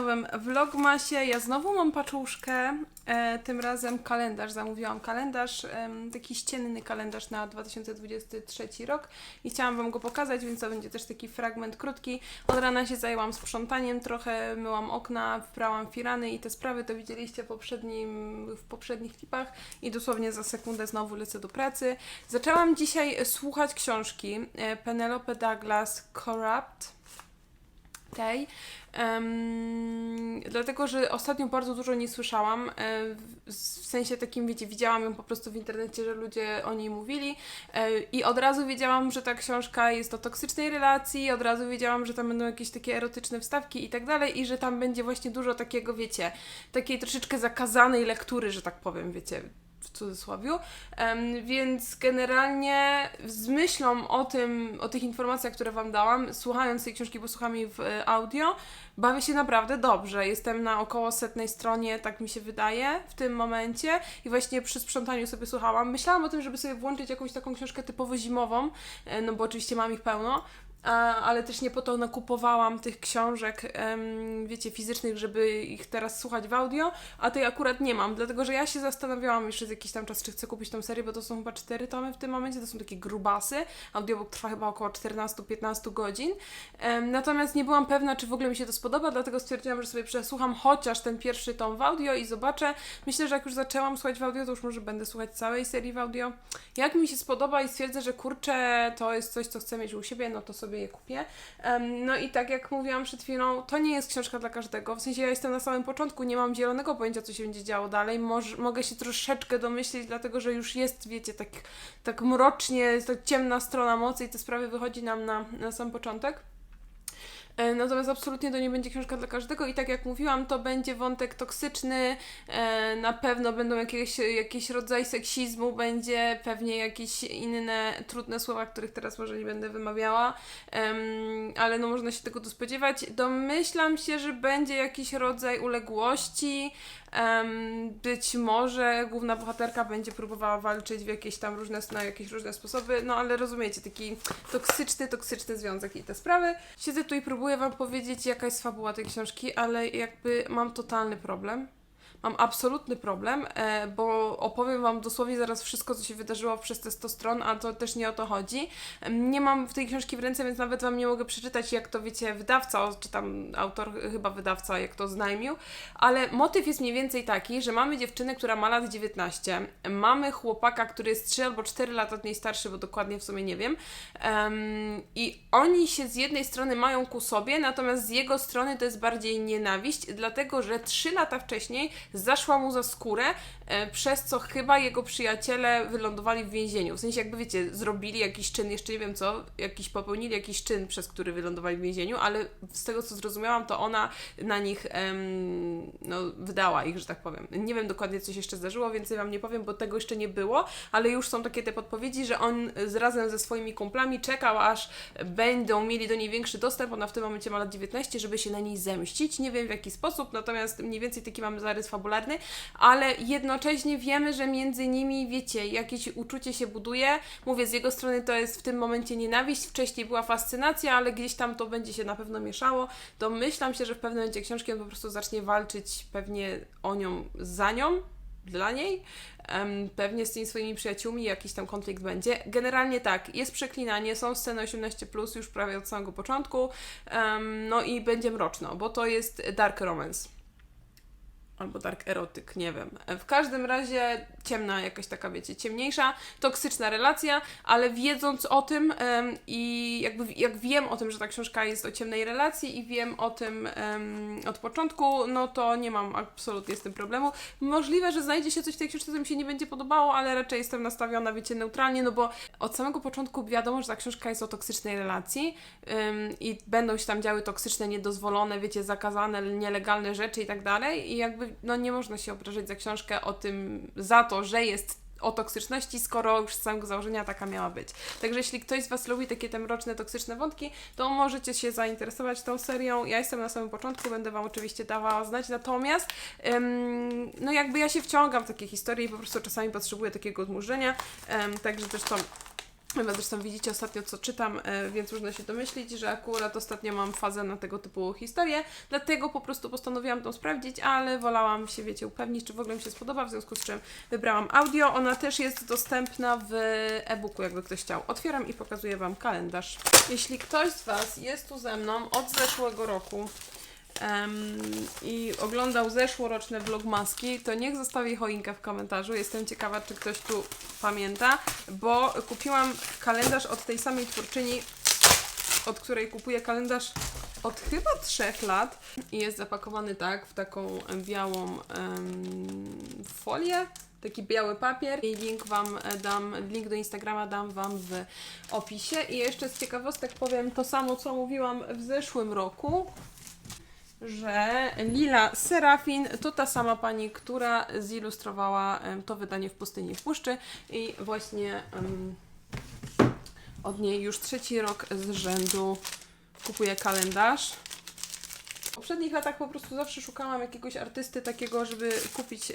Nowym vlogmasie. Ja znowu mam paczuszkę. E, tym razem kalendarz. Zamówiłam kalendarz, em, taki ścienny kalendarz na 2023 rok i chciałam Wam go pokazać, więc to będzie też taki fragment krótki. Od rana się zajęłam sprzątaniem, trochę myłam okna, wprałam firany i te sprawy to widzieliście w, poprzednim, w poprzednich klipach i dosłownie za sekundę znowu lecę do pracy. Zaczęłam dzisiaj słuchać książki e, Penelope Douglas Corrupt tej. Em, dlatego, że ostatnio bardzo dużo nie słyszałam. e, w, w sensie takim, wiecie, widziałam ją po prostu w internecie, że ludzie o niej mówili. e, I od razu wiedziałam, że ta książka jest o toksycznej relacji, od razu wiedziałam, że tam będą jakieś takie erotyczne wstawki i tak dalej, i że tam będzie właśnie dużo takiego, wiecie, takiej troszeczkę zakazanej lektury, że tak powiem, wiecie, w cudzysłowie. Więc generalnie z myślą o tym, o tych informacjach, które Wam dałam, słuchając tej książki, bo słucham jej w e, audio, bawię się naprawdę dobrze. Jestem na około setnej stronie, tak mi się wydaje, w tym momencie i właśnie przy sprzątaniu sobie słuchałam. Myślałam o tym, żeby sobie włączyć jakąś taką książkę typowo zimową, e, no bo oczywiście mam ich pełno, ale też nie po to nakupowałam tych książek, wiecie, fizycznych, żeby ich teraz słuchać w audio, a tej akurat nie mam, dlatego że ja się zastanawiałam już przez jakiś tam czas, czy chcę kupić tą serię, bo to są chyba cztery tomy w tym momencie, to są takie grubasy, audiobook trwa chyba około 14-15 godzin, natomiast nie byłam pewna, czy w ogóle mi się to spodoba, dlatego stwierdziłam, że sobie przesłucham chociaż ten pierwszy tom w audio i zobaczę. Myślę, że jak już zaczęłam słuchać w audio, to już może będę słuchać całej serii w audio. Jak mi się spodoba i stwierdzę, że kurczę, to jest coś, co chcę mieć u siebie, no to sobie je kupię. No i tak jak mówiłam przed chwilą, to nie jest książka dla każdego. W sensie ja jestem na samym początku, nie mam zielonego pojęcia, co się będzie działo dalej. Moż, mogę się troszeczkę domyślić, dlatego że już jest, wiecie, tak, tak mrocznie, tak ciemna strona mocy i te sprawy wychodzi nam na, na sam początek. E, Natomiast absolutnie to nie będzie książka dla każdego i tak jak mówiłam, to będzie wątek toksyczny, e, na pewno będą jakieś, jakiś rodzaj seksizmu, będzie pewnie jakieś inne trudne słowa, których teraz może nie będę wymawiała, ale no można się tego tu spodziewać. Domyślam się, że będzie jakiś rodzaj uległości, być może główna bohaterka będzie próbowała walczyć w jakieś tam różne, na jakieś różne sposoby, no ale rozumiecie, taki toksyczny, toksyczny związek i te sprawy. Siedzę tu i próbuję Wam powiedzieć, jaka jest fabuła tej książki, ale jakby mam totalny problem. Mam absolutny problem, e, bo opowiem Wam dosłownie zaraz wszystko, co się wydarzyło przez te 100 stron, a to też nie o to chodzi. Nie mam w tej książki w ręce, więc nawet Wam nie mogę przeczytać, jak to wiecie, wydawca, czy tam autor, chyba wydawca, jak to znajmił, ale motyw jest mniej więcej taki, że mamy dziewczynę, która ma lat 19, mamy chłopaka, który jest 3 albo 4 lata od niej starszy, bo dokładnie w sumie nie wiem, Em, i oni się z jednej strony mają ku sobie, natomiast z jego strony to jest bardziej nienawiść, dlatego że 3 lata wcześniej zaszła mu za skórę, e, przez co chyba jego przyjaciele wylądowali w więzieniu. W sensie jakby wiecie, zrobili jakiś czyn, jeszcze nie wiem co, jakiś popełnili jakiś czyn, przez który wylądowali w więzieniu, ale z tego co zrozumiałam, to ona na nich em, no, wydała ich, że tak powiem. Nie wiem dokładnie, co się jeszcze zdarzyło, więcej Wam nie powiem, bo tego jeszcze nie było, ale już są takie te podpowiedzi, że on z, razem ze swoimi kumplami czekał, aż będą mieli do niej większy dostęp. Ona w tym momencie ma lat 19, żeby się na niej zemścić. Nie wiem w jaki sposób, natomiast mniej więcej taki mamy zarys fabularny, ale jednocześnie wiemy, że między nimi, wiecie, jakieś uczucie się buduje. Mówię, z jego strony to jest w tym momencie nienawiść, wcześniej była fascynacja, ale gdzieś tam to będzie się na pewno mieszało. Domyślam się, że w pewnym momencie książki on po prostu zacznie walczyć pewnie o nią, za nią, dla niej. Pewnie z tymi swoimi przyjaciółmi jakiś tam konflikt będzie. Generalnie tak, jest przeklinanie, są sceny 18+, już prawie od samego początku, no i będzie mroczno, bo to jest dark romance. Albo dark erotyk, nie wiem. W każdym razie ciemna, jakaś taka, wiecie, ciemniejsza, toksyczna relacja, ale wiedząc o tym em, i jakby jak wiem o tym, że ta książka jest o ciemnej relacji i wiem o tym em, od początku, no to nie mam absolutnie z tym problemu. Możliwe, że znajdzie się coś w tej książce, co mi się nie będzie podobało, ale raczej jestem nastawiona, wiecie, neutralnie, no bo od samego początku wiadomo, że ta książka jest o toksycznej relacji ym, i będą się tam działy toksyczne, niedozwolone, wiecie, zakazane, nielegalne rzeczy i tak dalej i jakby, no nie można się obrażać za książkę o tym, za to, że jest o toksyczności, skoro już z samego założenia taka miała być. Także jeśli ktoś z Was lubi takie te mroczne, toksyczne wątki, to możecie się zainteresować tą serią. Ja jestem na samym początku, będę Wam oczywiście dawała znać, natomiast em, no jakby ja się wciągam w takie historie i po prostu czasami potrzebuję takiego odmurzenia, em, także też to Chyba zresztą widzicie ostatnio, co czytam, e, więc można się domyślić, że akurat ostatnio mam fazę na tego typu historie, dlatego po prostu postanowiłam to sprawdzić, ale wolałam się, wiecie, upewnić, czy w ogóle mi się spodoba, w związku z czym wybrałam audio. Ona też jest dostępna w e-booku, jakby ktoś chciał. Otwieram i pokazuję Wam kalendarz. Jeśli ktoś z Was jest tu ze mną od zeszłego roku, em, i oglądał zeszłoroczne vlogmaski, to niech zostawi choinkę w komentarzu. Jestem ciekawa, czy ktoś tu pamięta, bo kupiłam kalendarz od tej samej twórczyni, od której kupuję kalendarz od chyba trzech lat i jest zapakowany tak w taką białą em, folię. Taki biały papier i link Wam e, dam, link do Instagrama dam Wam w opisie. I jeszcze z ciekawostek powiem to samo, co mówiłam w zeszłym roku, że Lila Serafin to ta sama pani, która zilustrowała to wydanie w pustyni w puszczy i właśnie em, od niej już trzeci rok z rzędu kupuję kalendarz. W poprzednich latach po prostu zawsze szukałam jakiegoś artysty takiego, żeby kupić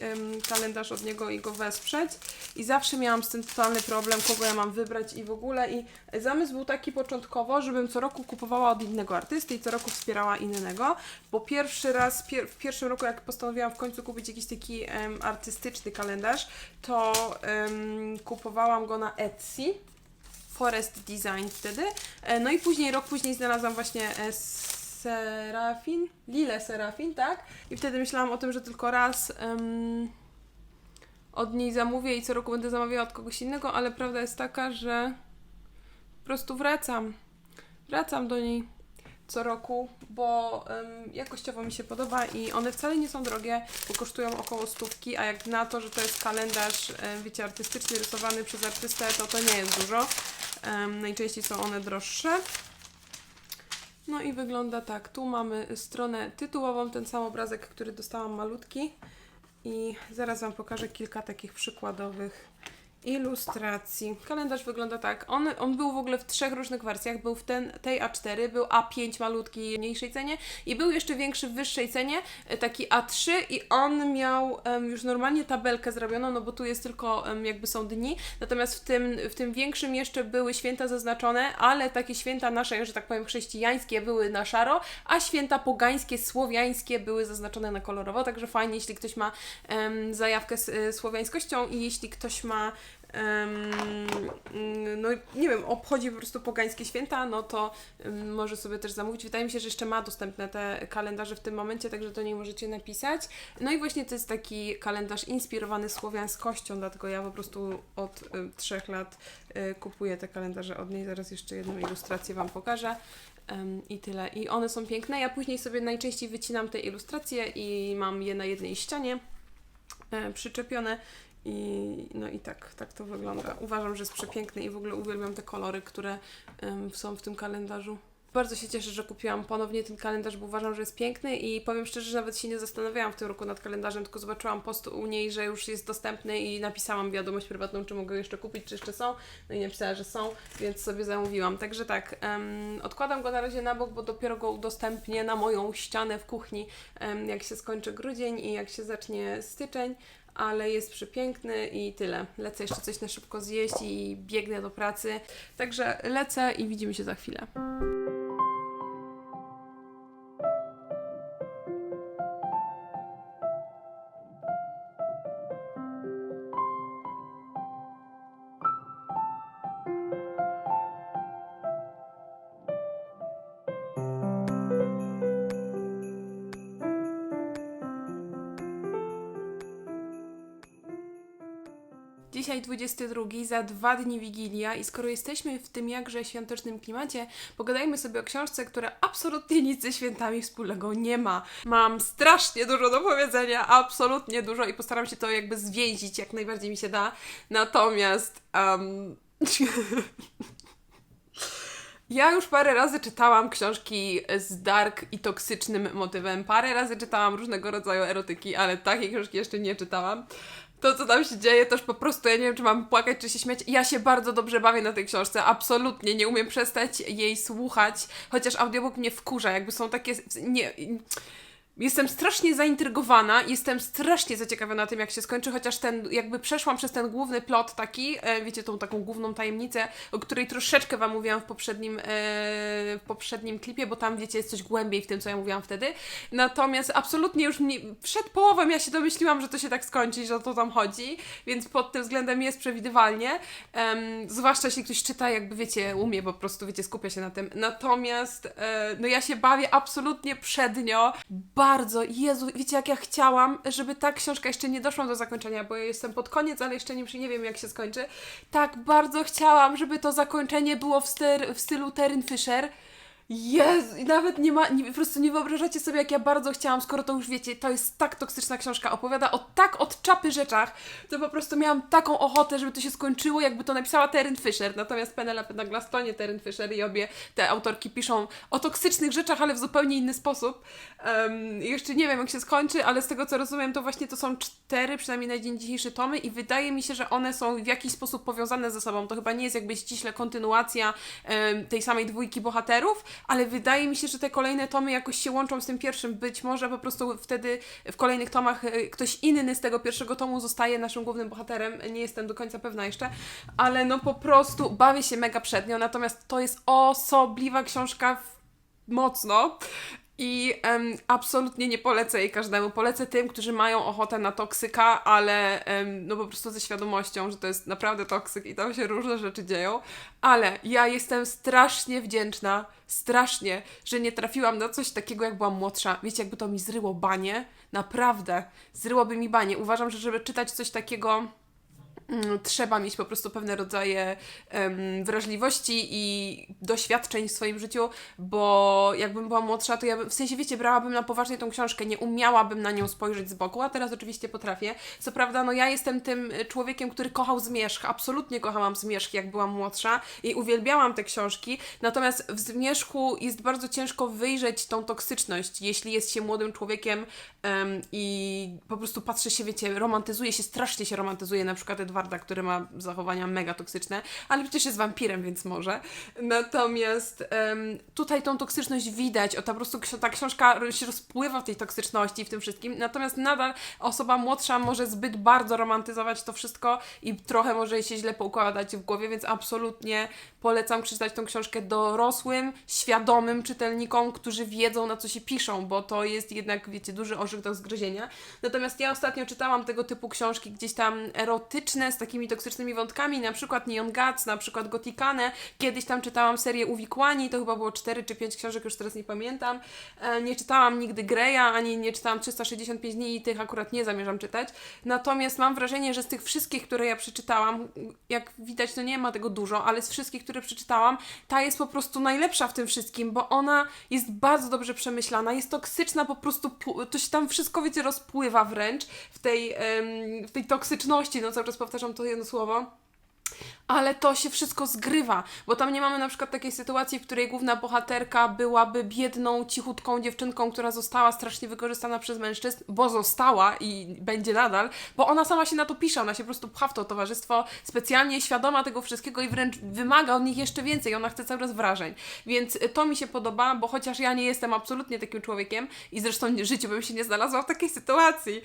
kalendarz od niego i go wesprzeć. I zawsze miałam z tym totalny problem, kogo ja mam wybrać i w ogóle. I zamysł był taki początkowo, żebym co roku kupowała od innego artysty i co roku wspierała innego. Bo pierwszy raz, pier w pierwszym roku, jak postanowiłam w końcu kupić jakiś taki artystyczny kalendarz, to kupowałam go na Etsy. Forest Design wtedy. E, No i później, rok później znalazłam właśnie e, Serafin, Lilę Serafin, tak? I wtedy myślałam o tym, że tylko raz em, od niej zamówię i co roku będę zamawiała od kogoś innego, ale prawda jest taka, że po prostu wracam. Wracam do niej co roku, bo em, jakościowo mi się podoba i one wcale nie są drogie, bo kosztują około stówki, a jak na to, że to jest kalendarz, wiecie, artystyczny, rysowany przez artystę, to to nie jest dużo. Em, najczęściej są one droższe. No i wygląda tak. Tu mamy stronę tytułową, ten sam obrazek, który dostałam malutki. I zaraz Wam pokażę kilka takich przykładowych ilustracji. Kalendarz wygląda tak. On, on był w ogóle w trzech różnych wersjach. Był w ten, tej A4, był A5 malutki w mniejszej cenie i był jeszcze większy w wyższej cenie, e, taki A3 i on miał em, już normalnie tabelkę zrobioną, no bo tu jest tylko em, jakby są dni, natomiast w tym, w tym większym jeszcze były święta zaznaczone, ale takie święta nasze, że tak powiem chrześcijańskie były na szaro, a święta pogańskie, słowiańskie były zaznaczone na kolorowo, także fajnie, jeśli ktoś ma em, zajawkę z y, słowiańskością i jeśli ktoś ma no nie wiem, obchodzi po prostu pogańskie święta, no to może sobie też zamówić. Wydaje mi się, że jeszcze ma dostępne te kalendarze w tym momencie, także do niej możecie napisać. No i właśnie to jest taki kalendarz inspirowany słowiańskością, dlatego ja po prostu od trzech lat y, kupuję te kalendarze od niej. Zaraz jeszcze jedną ilustrację Wam pokażę. I tyle. I one są piękne. Ja później sobie najczęściej wycinam te ilustracje i mam je na jednej ścianie e, przyczepione. I, no i tak, tak to wygląda. Uważam, że jest przepiękny i w ogóle uwielbiam te kolory, które em, są w tym kalendarzu. Bardzo się cieszę, że kupiłam ponownie ten kalendarz, bo uważam, że jest piękny i powiem szczerze, że nawet się nie zastanawiałam w tym roku nad kalendarzem, tylko zobaczyłam post u niej, że już jest dostępny i napisałam wiadomość prywatną, czy mogę jeszcze kupić, czy jeszcze są. No i napisała, że są, więc sobie zamówiłam. Także tak, em, odkładam go na razie na bok, bo dopiero go udostępnię na moją ścianę w kuchni, em, jak się skończy grudzień i jak się zacznie styczeń ale jest przepiękny i tyle. Lecę jeszcze coś na szybko zjeść i biegnę do pracy. Także lecę i widzimy się za chwilę. Dzisiaj 22, za dwa dni Wigilia i skoro jesteśmy w tym jakże świątecznym klimacie, pogadajmy sobie o książce, która absolutnie nic ze świętami wspólnego nie ma. Mam strasznie dużo do powiedzenia, absolutnie dużo i postaram się to jakby zwięzić jak najbardziej mi się da. Natomiast um, Ja już parę razy czytałam książki z dark i toksycznym motywem. Parę razy czytałam różnego rodzaju erotyki, ale takiej książki jeszcze nie czytałam. To, co tam się dzieje, już po prostu ja nie wiem, czy mam płakać, czy się śmiać. Ja się bardzo dobrze bawię na tej książce, absolutnie. Nie umiem przestać jej słuchać, chociaż audiobook mnie wkurza, jakby są takie... Nie Jestem strasznie zaintrygowana, jestem strasznie zaciekawiona tym, jak się skończy, chociaż ten, jakby przeszłam przez ten główny plot taki, e, wiecie, tą taką główną tajemnicę, o której troszeczkę Wam mówiłam w poprzednim, e, w poprzednim klipie, bo tam, wiecie, jest coś głębiej w tym, co ja mówiłam wtedy. Natomiast absolutnie już mnie, przed połową ja się domyśliłam, że to się tak skończy, że o to tam chodzi, więc pod tym względem jest przewidywalnie. Zwłaszcza jeśli ktoś czyta, jakby wiecie, umie po prostu, wiecie, skupia się na tym. Natomiast, e, no ja się bawię absolutnie przednio, bardzo, Jezu, wiecie, jak ja chciałam, żeby ta książka jeszcze nie doszła do zakończenia, bo ja jestem pod koniec, ale jeszcze nie, nie wiem, jak się skończy. Tak bardzo chciałam, żeby to zakończenie było w, styr, w stylu Teryn Fisher. Jezu, i nawet nie ma, nie, po prostu nie wyobrażacie sobie, jak ja bardzo chciałam, skoro to już wiecie, to jest tak toksyczna książka, opowiada o tak od czapy rzeczach, to po prostu miałam taką ochotę, żeby to się skończyło, jakby to napisała Teryn Fisher, natomiast Penelope Douglas to nie Fisher i obie te autorki piszą o toksycznych rzeczach, ale w zupełnie inny sposób. Um, jeszcze nie wiem, jak się skończy, ale z tego, co rozumiem, to właśnie to są cztery, przynajmniej na dzień dzisiejszy tomy i wydaje mi się, że one są w jakiś sposób powiązane ze sobą, to chyba nie jest jakby ściśle kontynuacja em, tej samej dwójki bohaterów, ale wydaje mi się, że te kolejne tomy jakoś się łączą z tym pierwszym. Być może po prostu wtedy w kolejnych tomach e, ktoś inny z tego pierwszego tomu zostaje naszym głównym bohaterem. Nie jestem do końca pewna jeszcze, ale no po prostu bawię się mega przed nią. Natomiast to jest osobliwa książka mocno. I absolutnie nie polecę jej każdemu. Polecę tym, którzy mają ochotę na toksyka, ale no po prostu ze świadomością, że to jest naprawdę toksyk i tam się różne rzeczy dzieją. Ale ja jestem strasznie wdzięczna, strasznie, że nie trafiłam na coś takiego, jak byłam młodsza. Wiecie, jakby to mi zryło banie. Naprawdę, zryłoby mi banie. Uważam, że żeby czytać coś takiego trzeba mieć po prostu pewne rodzaje em, wrażliwości i doświadczeń w swoim życiu, bo jakbym była młodsza, to ja bym, w sensie wiecie, brałabym na poważnie tą książkę, nie umiałabym na nią spojrzeć z boku, a teraz oczywiście potrafię. Co prawda, no ja jestem tym y, człowiekiem, który kochał Zmierzch, absolutnie kochałam Zmierzch, jak byłam młodsza i uwielbiałam te książki, natomiast w Zmierzchu jest bardzo ciężko wyjrzeć tą toksyczność, jeśli jest się młodym człowiekiem em, i po prostu patrzy się, wiecie, romantyzuje się, strasznie się romantyzuje na przykład Edwarda, który ma zachowania mega toksyczne, ale przecież jest wampirem, więc może. Natomiast em, tutaj tą toksyczność widać, o ta po prostu ta książka się rozpływa w tej toksyczności i w tym wszystkim, natomiast nadal osoba młodsza może zbyt bardzo romantyzować to wszystko i trochę może jej się źle poukładać w głowie, więc absolutnie polecam przeczytać tą książkę dorosłym, świadomym czytelnikom, którzy wiedzą na co się piszą, bo to jest jednak, wiecie, duży orzech do zgryzienia. Natomiast ja ostatnio czytałam tego typu książki gdzieś tam erotyczne, z takimi toksycznymi wątkami, na przykład Neon Guts, na przykład Gotikane. Kiedyś tam czytałam serię Uwikłani, to chyba było 4 czy 5 książek, już teraz nie pamiętam. E, Nie czytałam nigdy Greya, ani nie czytałam 365 dni i tych akurat nie zamierzam czytać. Natomiast mam wrażenie, że z tych wszystkich, które ja przeczytałam, jak widać, to nie ma tego dużo, ale z wszystkich, które przeczytałam, ta jest po prostu najlepsza w tym wszystkim, bo ona jest bardzo dobrze przemyślana, jest toksyczna, po prostu to się tam wszystko, wiecie, rozpływa wręcz w tej, w tej toksyczności, no cały czas powtarzam to jedno słowo. Ale to się wszystko zgrywa, bo tam nie mamy na przykład takiej sytuacji, w której główna bohaterka byłaby biedną, cichutką dziewczynką, która została strasznie wykorzystana przez mężczyzn, bo została i będzie nadal, bo ona sama się na to pisze, ona się po prostu pcha w to towarzystwo specjalnie świadoma tego wszystkiego i wręcz wymaga od nich jeszcze więcej, ona chce cały czas wrażeń. Więc y, to mi się podoba, bo chociaż ja nie jestem absolutnie takim człowiekiem i zresztą życiu bym się nie znalazła w takiej sytuacji,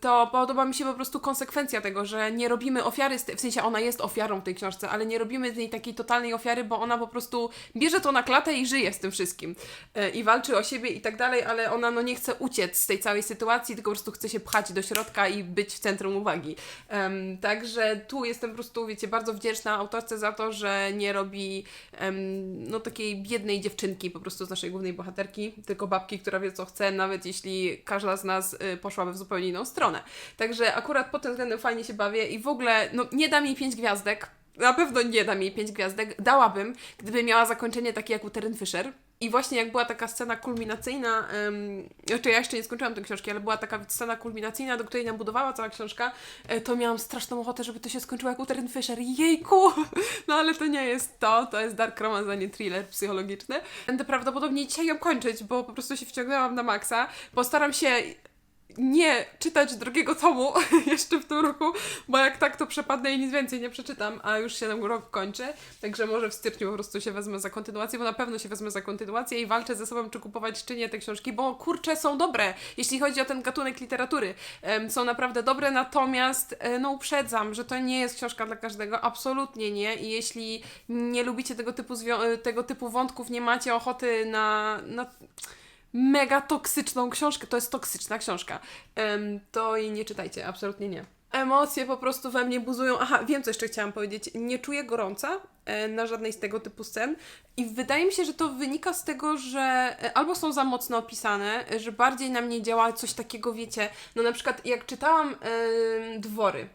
to podoba mi się po prostu konsekwencja tego, że nie robimy ofiary, w sensie ona jest ofiarą w tej książce, ale nie robimy z niej takiej totalnej ofiary, bo ona po prostu bierze to na klatę i żyje z tym wszystkim E, i walczy o siebie i tak dalej, ale ona no nie chce uciec z tej całej sytuacji, tylko po prostu chce się pchać do środka i być w centrum uwagi. Em, także tu jestem po prostu, wiecie, bardzo wdzięczna autorce za to, że nie robi em, no takiej biednej dziewczynki po prostu z naszej głównej bohaterki, tylko babki, która wie co chce, nawet jeśli każda z nas y, poszłaby w zupełnie inną stronę. Także akurat pod tym względem fajnie się bawię i w ogóle, no nie dam jej pięć gwiazdek, na pewno nie dam jej pięć gwiazdek. Dałabym, gdyby miała zakończenie takie jak u Teryn Fisher. I właśnie jak była taka scena kulminacyjna, um, znaczy ja jeszcze nie skończyłam tej książki, ale była taka scena kulminacyjna, do której nam budowała cała książka, e, to miałam straszną ochotę, żeby to się skończyło jak u Teryn Fisher. Jejku! No ale to nie jest to, to jest dark romance, a nie thriller psychologiczny. Będę prawdopodobnie dzisiaj ją kończyć, bo po prostu się wciągnęłam na maksa. Postaram się nie czytać drugiego tomu jeszcze w tym roku, bo jak tak to przepadnę i nic więcej nie przeczytam, a już się ten rok kończy, także może w styczniu po prostu się wezmę za kontynuację, bo na pewno się wezmę za kontynuację i walczę ze sobą, czy kupować, czy nie te książki, bo kurcze są dobre, jeśli chodzi o ten gatunek literatury. Są naprawdę dobre, natomiast e, no uprzedzam, że to nie jest książka dla każdego, absolutnie nie i jeśli nie lubicie tego typu, tego typu wątków, nie macie ochoty na, na mega toksyczną książkę, to jest toksyczna książka, em, to jej nie czytajcie, absolutnie nie. Emocje po prostu we mnie buzują. Aha, wiem co jeszcze chciałam powiedzieć. Nie czuję gorąca e, na żadnej z tego typu scen i wydaje mi się, że to wynika z tego, że e, albo są za mocno opisane, e, że bardziej na mnie działa coś takiego, wiecie, no na przykład jak czytałam Dwory,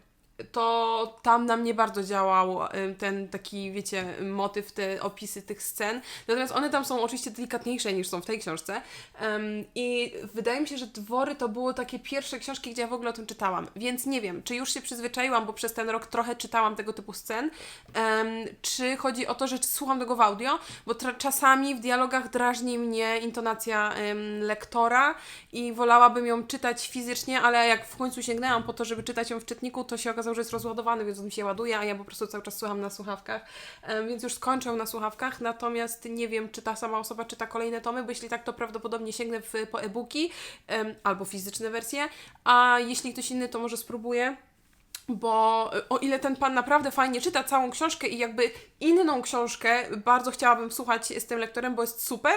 to tam na mnie bardzo działał ten taki, wiecie, motyw, te opisy tych scen. Natomiast one tam są oczywiście delikatniejsze niż są w tej książce. Em, I wydaje mi się, że Dwory to były takie pierwsze książki, gdzie ja w ogóle o tym czytałam. Więc nie wiem, czy już się przyzwyczaiłam, bo przez ten rok trochę czytałam tego typu scen, em, czy chodzi o to, że słucham tego w audio, bo czasami w dialogach drażni mnie intonacja em, lektora i wolałabym ją czytać fizycznie, ale jak w końcu sięgnęłam po to, żeby czytać ją w czytniku, to się okazało, że jest rozładowany, więc on się ładuje, a ja po prostu cały czas słucham na słuchawkach, więc już skończę na słuchawkach, natomiast nie wiem, czy ta sama osoba czyta kolejne tomy, bo jeśli tak, to prawdopodobnie sięgnę w, po e-booki albo fizyczne wersje, a jeśli ktoś inny, to może spróbuję bo y, o ile ten pan naprawdę fajnie czyta całą książkę i jakby inną książkę bardzo chciałabym słuchać z tym lektorem, bo jest super.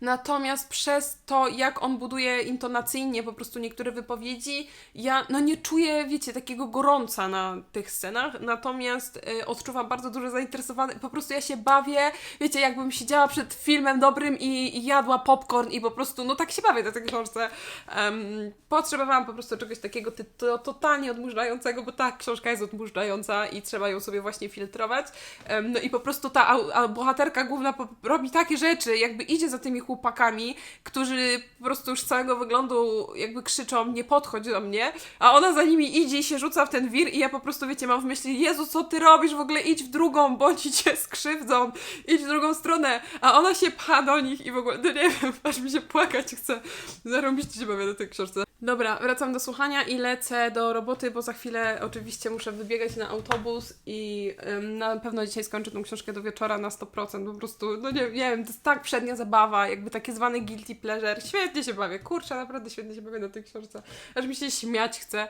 Natomiast przez to, jak on buduje intonacyjnie po prostu niektóre wypowiedzi, ja no nie czuję, wiecie, takiego gorąca na tych scenach, natomiast y, odczuwam bardzo duże zainteresowanie, po prostu ja się bawię, wiecie, jakbym siedziała przed filmem dobrym i, i jadła popcorn i po prostu, no tak się bawię na tej książce. Um, potrzebowałam po prostu czegoś takiego to, totalnie odmurzającego, bo ta książka jest odmurzająca i trzeba ją sobie właśnie filtrować. Em, no i po prostu ta au, a bohaterka główna robi takie rzeczy, jakby idzie za tymi chłopakami, którzy po prostu już z całego wyglądu jakby krzyczą, nie podchodź do mnie, a ona za nimi idzie i się rzuca w ten wir i ja po prostu, wiecie, mam w myśli, Jezu, co ty robisz, w ogóle idź w drugą, bądź cię skrzywdzą, idź w drugą stronę, a ona się pcha do nich i w ogóle, no nie wiem, aż mi się płakać chce. Zarobiście się bawię na tej książce. Dobra, wracam do słuchania i lecę do roboty, bo za chwilę oczywiście muszę wybiegać na autobus i ym, na pewno dzisiaj skończę tą książkę do wieczora na 100%. Po prostu, no nie, nie wiem, to jest tak przednia zabawa, jakby takie zwany guilty pleasure. Świetnie się bawię, kurczę, naprawdę świetnie się bawię na tej książce. Aż mi się śmiać chce.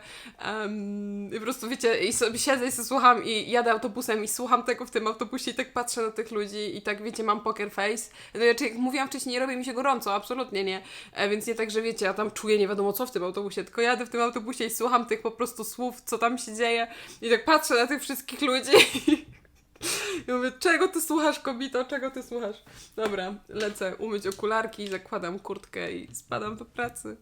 Po prostu, wiecie, i sobie siedzę i sobie słucham i jadę autobusem i słucham tego w tym autobusie i tak patrzę na tych ludzi i tak, wiecie, mam poker face. No, znaczy, jak mówiłam wcześniej, nie robi mi się gorąco, absolutnie nie. E, więc nie tak, że wiecie, ja tam czuję nie wiadomo co w tym autobusie, tylko jadę w tym autobusie i słucham tych po prostu słów, co tam się dzieje i tak patrzę na tych wszystkich ludzi i mówię, czego ty słuchasz, kobito, czego ty słuchasz? Dobra, lecę umyć okularki, zakładam kurtkę i spadam do pracy.